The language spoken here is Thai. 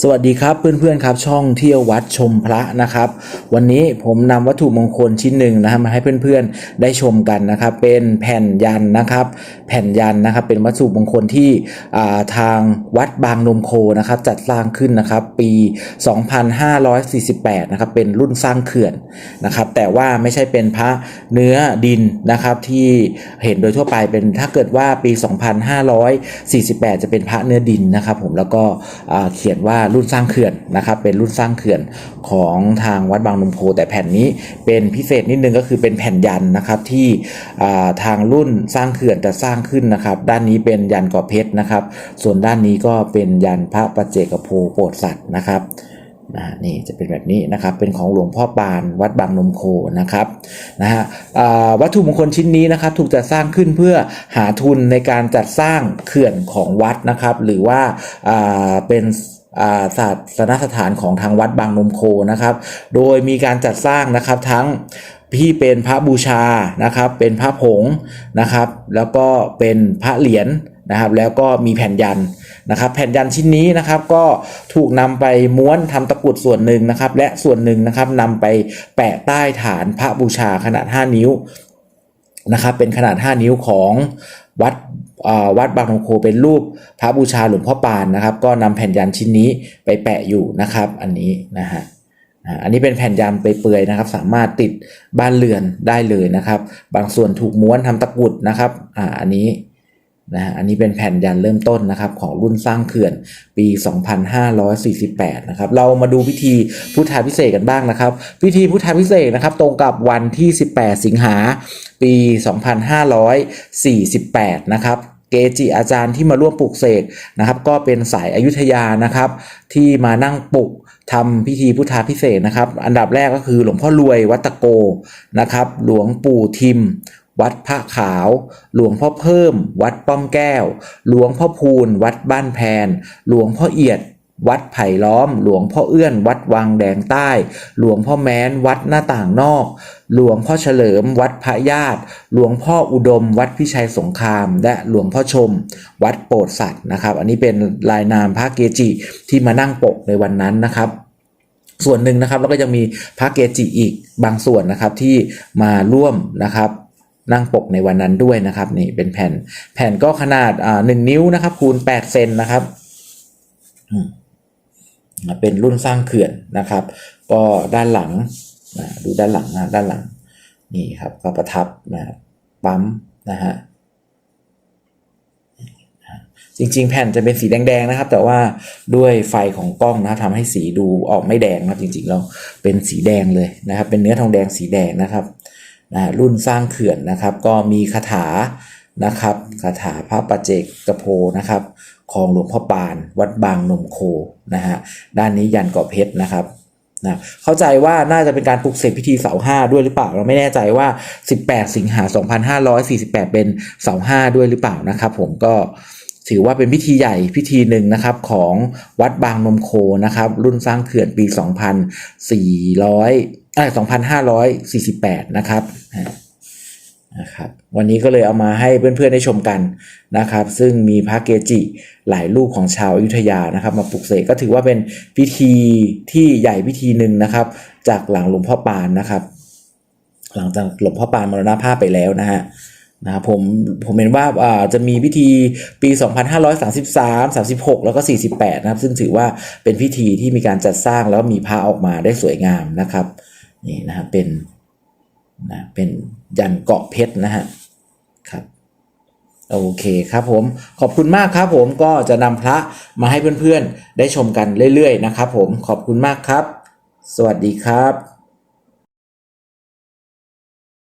สวัสดีครับเพื่อนๆครับช่องเที่ยววัดชมพระนะครับ วันนี้ผมนำวัตถุมงคลชิ้นหนึ่งนะครับมาให้เพื่อนๆได้ชมกันนะครับ เป็นแผ่นยันนะครับ แผ่นยันนะครับ เป็นวัตถุมงคลที่าทางวัดบางนมโคนะครับ จัดสร้างขึ้นนะครับ ปี 2548 นะครับ เป็นรุ่นสร้างเขื่อนนะครับ แต่ว่าไม่ใช่เป็นพระเนื้อดินนะครับที่เห็นโดยทั่วไปเป็นถ้าเกิดว่าปี 2548 จะเป็นพระเนื้อดินนะครับ ผมแล้วก็เขียนว่ารุ่นสร้างเขื่อนนะครับเป็นรุ่นสร้างเขื่อนของทางวัดบางนมโพ แต่แผ่นนี้เป็นพิเศษนิดนึงก็คือเป็นแผ่นยันนะครับที่ทางรุ่นสร้างเขื่อนจะสร้างขึ้นนะครับ ด้านนี้เป็นยันก่อเพชรนะครับ ส่วนด้านนี้ก็เป็นยันพระปัจเจกโพโปรดสัตว์นะครับนะนี่จะเป็นแบบนี้นะครับเป็นของหลวงพ่อปานวัดบางนมโคนะครับนะฮะวัตถุมงคลชิ้นนี้นะครับถูกจัดสร้างขึ้นเพื่อหาทุนในการจัดสร้างเขื่อนของวัดนะครับ หรือว่าเป็น ศาสนสถานของทางวัดบางนมโคนะครับ โดยมีการจัดสร้างนะครับทั้งที่เป็นพระบูชานะครับ เป็นพระผงนะครับ แล้วก็เป็นพระเหรียญนะครับ แล้วก็มีแผ่นยันนะครับ แผ่นยันชิ้นนี้นะครับก็ถูกนำไปม้วนทำตะกุดส่วนหนึ่งนะครับ และส่วนหนึ่งนะครับนำไปแปะใต้ฐานพระบูชาขนาด 5 นิ้วนะครับ เป็นขนาด 5 นิ้วของ วัดอ่าวัดบางทองโคเป็นรูปพระบูชาหลวงพ่อปานนะครับ ก็นำแผ่นยันชิ้นนี้ไปแปะอยู่นะครับ อันนี้นะฮะอันนี้เป็นแผ่นยันไปเปื่อยนะครับ สามารถติดบ้านเรือนได้เลยนะครับ บางส่วนถูกม้วนทำตะกุดนะครับอ่าอันนี้ นะฮะอันนี้เป็นแผ่นยันเริ่มต้นนะครับของรุ่นสร้างเขื่อนปี 2548 นะครับ เรามาดูพิธีพุทธาพิเศษกันบ้างนะครับ พิธีพุทธาพิเศษนะครับ ตรงกับวันที่ 18 สิงหาปี 2548 นะครับเกจิอาจารย์ที่มาร่วมปลุกเสกนะครับ ก็เป็นสายอายุธยานะครับ ที่มานั่งปลุกทำพิธีพุทธาพิเศษนะครับ อันดับแรกก็คือหลวงพ่อรวยวัตโกนะครับ หลวงปู่ทิม วัดพระขาว หลวงพ่อเพิ่ม วัดป้อมแก้ว หลวงพ่อพูน วัดบ้านแพน หลวงพ่อเอียด วัดไผ่ล้อม หลวงพ่อเอื้อน วัดวังแดงใต้ หลวงพ่อแม้น วัดหน้าต่างนอก หลวงพ่อเฉลิม วัดพระญาติ หลวงพ่ออุดม วัดพิชัยสงคราม และหลวงพ่อชม วัดโปรดสัตว์นะครับ อันนี้เป็นลายนามพระเกจิที่มานั่งปกในวันนั้นนะครับส่วนหนึ่งนะครับแล้วก็ยังมีพระเกจิอีกบางส่วนนะครับที่มาร่วมนะครับ นั่งปกในวันนั้นด้วยนะครับนี่เป็นแผ่นแผ่นก็ขนาดหนึ่งนิ้วนะครับคูณแปดเซนนะครับเป็นรุ่นสร้างเขื่อนนะครับ ก็ด้านหลังนะดูด้านหลังนะด้านหลังนี่ครับก็ประทับนะปั๊มนะฮะจริงๆ แผ่นจะเป็นสีแดงๆนะครับ แต่ว่าด้วยไฟของกล้องนะทำให้สีดูออกไม่แดงนะจริงๆแล้วเป็นสีแดงเลยนะครับ เป็นเนื้อทองแดงสีแดงนะครับ นะรุ่นสร้างเขื่อนนะครับ ก็มีคาถานะครับคาถาพระปัจเจกกระโพนะครับ ของหลวงพ่อปานวัดบางนมโคนะฮะด้านนี้ยันเกาะเพชรนะครับนะเข้าใจว่าน่าจะเป็นการปลุกเสกพิธีเสาห้าด้วยหรือเปล่า เราไม่แน่ใจว่า 18 สิงหา 2548 เป็นเสาห้าด้วยหรือเปล่านะครับ ผมก็ถือว่าเป็นพิธีใหญ่พิธีหนึ่งนะครับของวัดบางนมโคนะครับ รุ่นสร้างเขื่อนปี 2400 อ้ย2548 นะครับนะครับวันนี้ก็เลยเอามาให้เพื่อนๆได้ชมกันนะครับ ซึ่งมีพระเกจิหลายรูปของชาวอยุธยานะครับ มาปลุกเสกก็ถือว่าเป็นพิธีที่ใหญ่พิธีหนึ่งนะครับ จากหลังหลวงพ่อปานนะครับ หลังจากหลวงพ่อปานมรณภาพไปแล้วนะฮะนะครับผมผมเห็นว่าอ่าจะมีพิธีปี 2533 36 แล้วก็ 48 นะครับ ซึ่งถือว่าเป็นพิธีที่มีการจัดสร้างแล้วมีพระออกมาได้สวยงามนะครับ นี่นะเป็นนะเป็นยันเกาะเพชรนะฮะครับโอเคครับผมขอบคุณมากครับผมก็จะนำพระมาให้เพื่อนๆ ได้ชมกันเรื่อยๆนะครับผมขอบคุณมากครับ สวัสดีครับ